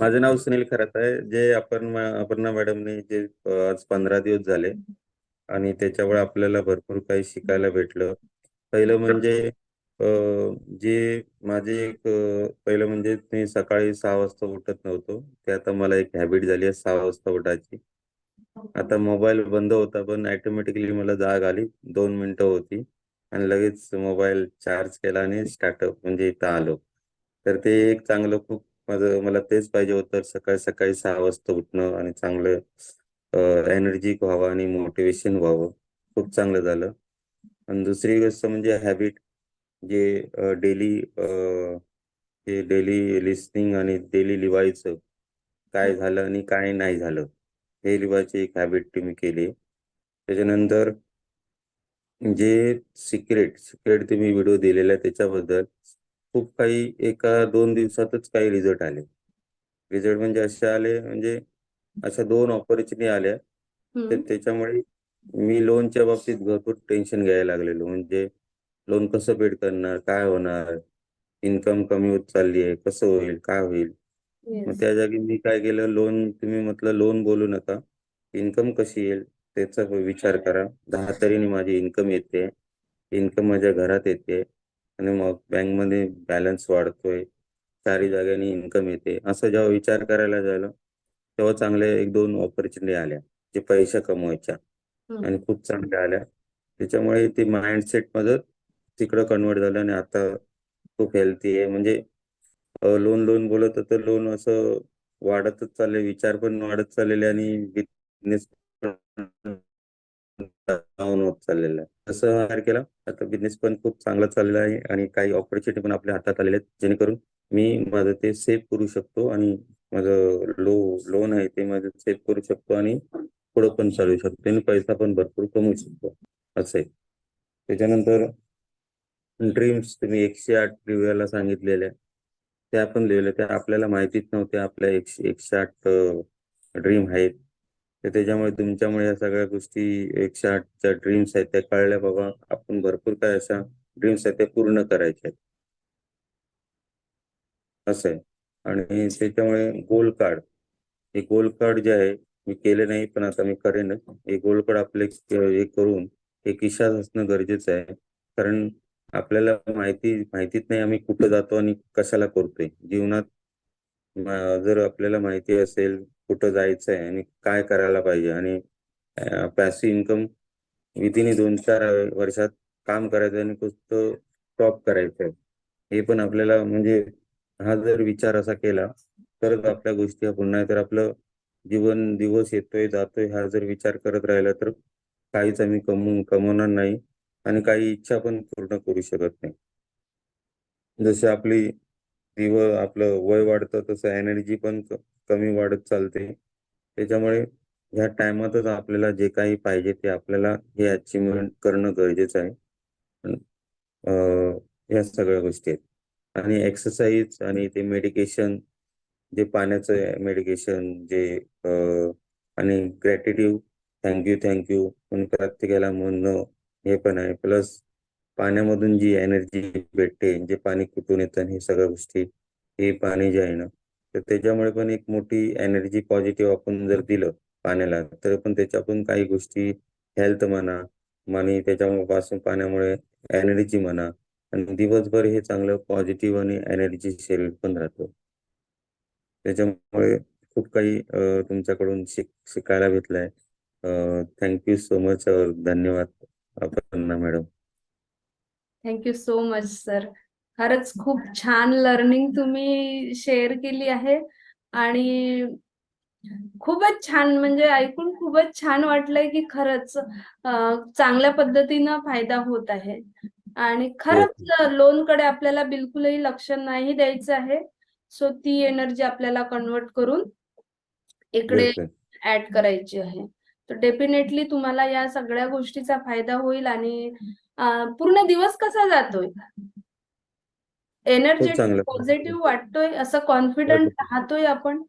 माझं नाव सुनील खरात आहे. जे आपण अपर्णा मॅडमने जे आज पंधरा दिवस झाले आणि त्याच्यामुळे आपल्याला भरपूर काही शिकायला भेटलं. पहिलं म्हणजे जे माझे एक पहिलं म्हणजे मी सकाळी सहा वाजता उठत नव्हतो. ते आता मला एक हॅबिट झाली आहे सहा वाजता उठायची. आता मोबाईल बंद होता पण ऑटोमॅटिकली मला जाग आली. दोन मिनिटं होती आणि लगेच मोबाईल चार्ज केला आणि स्टार्टअप म्हणजे इथं आलो. तर ते एक चांगलं खूप माझं मला तेच पाहिजे होतं सकाळी सकाळी सहा वाजता उठणं आणि चांगलं एनर्जी व्हावं आणि मोटिवेशन व्हावं. खूप चांगलं झालं. आणि दुसरी गोष्ट म्हणजे हॅबिट जे डेली ते डेली लिस्निंग आणि डेली लिवायचं काय झालं आणि काय नाही झालं हे लिवायची एक हॅबिट मी केली. त्याच्यानंतर जे सिक्रेट सिक्रेट तुम्ही व्हिडिओ दिलेला आहे त्याच्याबद्दल खूप काही एका दोन दिवसातच काही रिझल्ट आले. रिझल्ट म्हणजे असे आले म्हणजे अशा दोन ऑपॉर्च्युनिटी आल्या. तर. त्याच्यामुळे मी लोनच्या बाबतीत भरपूर टेन्शन घ्यायला लागलेलो. म्हणजे लोन कसं पेड करणार काय होणार? इन्कम कमी होत चालली आहे कसं होईल काय होईल? मग. त्या जागी मी काय केलं लोन तुम्ही म्हटलं लोन बोलू नका. इन्कम कशी येईल त्याचा विचार करा. दहा तरीने माझी इन्कम येते. इन्कम माझ्या घरात येते. आणि मग बँकमध्ये बॅलन्स वाढतोय चारी जाग्यानी इन्कम येते. असं जेव्हा विचार करायला झालं तेव्हा चांगल्या एक दोन ऑपॉर्च्युनिटी आल्या जे पैसे कमवायच्या. आणि खूप चांगल्या आल्या. त्याच्यामुळे ते माइंडसेट माझं तिकडं कन्वर्ट झालं आणि आता खूप हेल्थी आहे. म्हणजे लोन लोन बोलत होतं लोन असं वाढतच चालले विचार पण वाढत चाललेले आणि बिझनेस डाऊन होत चाललेला आहे. तसं हायर केला. आता बिझनेस पण खूप चांगला चाललेला आहे आणि काही ऑपॉर्च्युनिटी पण आपल्या हातात आलेल्या आहेत. जेणेकरून मी माझं ते सेव्ह करू शकतो आणि माझं लो लोन आहे ते माझं सेव्ह करू शकतो आणि पुढं पण चालू शकतो. आणि पैसा पण भरपूर कमवू शकतो. असं आहे. त्याच्यानंतर ड्रीम्स तुम्ही एकशे आठ रिव्ह्यूला सांगितलेल्या त्या पण लिहिल्या त्या आपल्याला माहितीच नव्हत्या. आपल्या एकशे एकशे आठ ड्रीम आहेत. तर त्याच्यामुळे तुमच्यामुळे या सगळ्या गोष्टी एकशे आठच्या ड्रीम्स आहेत त्या कळल्या बाबा आपण भरपूर काय अशा ड्रीम्स आहेत त्या पूर्ण करायच्या आहेत. असं आहे. आणि त्याच्यामुळे गोल कार्ड हे गोल कार्ड जे आहे मी केले नाही पण आता मी करेनच हे गोल कार्ड आपले हे करून हे किशात असणं गरजेचं आहे. कारण आपल्याला माहिती माहितीच नाही आम्ही कुठं जातो आणि कशाला करतोय. जीवनात जर आपल्याला माहिती असेल कुठं जायचं आहे आणि काय करायला पाहिजे? आणि पॅसिव्ह इन्कम विदिन दोन चार वर्षात काम करायचं आणि कुठं टॉप करायचं आहे हे पण आपल्याला म्हणजे हा जर विचार असा केला तरच आपल्या गोष्टी आपण नाही तर आपलं जीवन दिवस येतोय जातोय हा जर विचार करत राहिला तर काहीच आम्ही कमवून कमवणार नाही आणि काही इच्छा पण पूर्ण करू शकत नाही. जसे आपली दिव आपलं वय वाढतं तसं एनर्जी पण कमी वाढत चालते. त्याच्यामुळे ह्या टायमातच आपल्याला जे काही पाहिजे ते आपल्याला हे अचिव्हमेंट करणं गरजेचं आहे. ह्या सगळ्या गोष्टी आहेत. आणि एक्सरसाइज आणि ते मेडिकेशन जे पाण्याचं मेडिकेशन जे आणि ग्रॅटिट्यूड थँक्यू थँक्यू पण प्रत्येकाला म्हणणं हे पण आहे. प्लस पाण्यामधून जी एनर्जी भेटते जे पाणी कुठून येतं हे सगळ्या गोष्टी हे पाणी जे आहे ना तर त्याच्यामुळे पण एक मोठी एनर्जी पॉझिटिव्ह आपण जर दिलं पाण्याला तर पण त्याच्यातून काही गोष्टी हेल्थ म्हणा आणि त्याच्यापासून पाण्यामुळे एनर्जी म्हणा आणि दिवसभर हे चांगलं पॉझिटिव्ह आणि एनर्जी शरीर पण राहतं. त्याच्यामुळे खूप काही तुमच्याकडून शिक शिकायला भेटलंय. थँक्यू सो मच धन्यवाद आपण madam. Thank you so much sir खरंच खूप छान लर्निंग तुम्ही शेअर केली आहे. आणि खूपच छान म्हणजे ऐकून खूपच छान वाटलंय की खरंच चांगल्या पद्धतीनं फायदा होत आहे. आणि खरंच लोनकडे आपल्याला बिलकुलही लक्ष नाही द्यायचं आहे. सो ती एनर्जी आपल्याला कन्वर्ट करून इकडे ऍड करायची आहे. तर डेफिनेटली तुम्हाला या सगळ्या गोष्टीचा फायदा होईल आणि पूर्ण दिवस कसा जातोय? एनर्जेटिक पॉझिटिव्ह वाटतोय असं कॉन्फिडंट राहतोय आपण?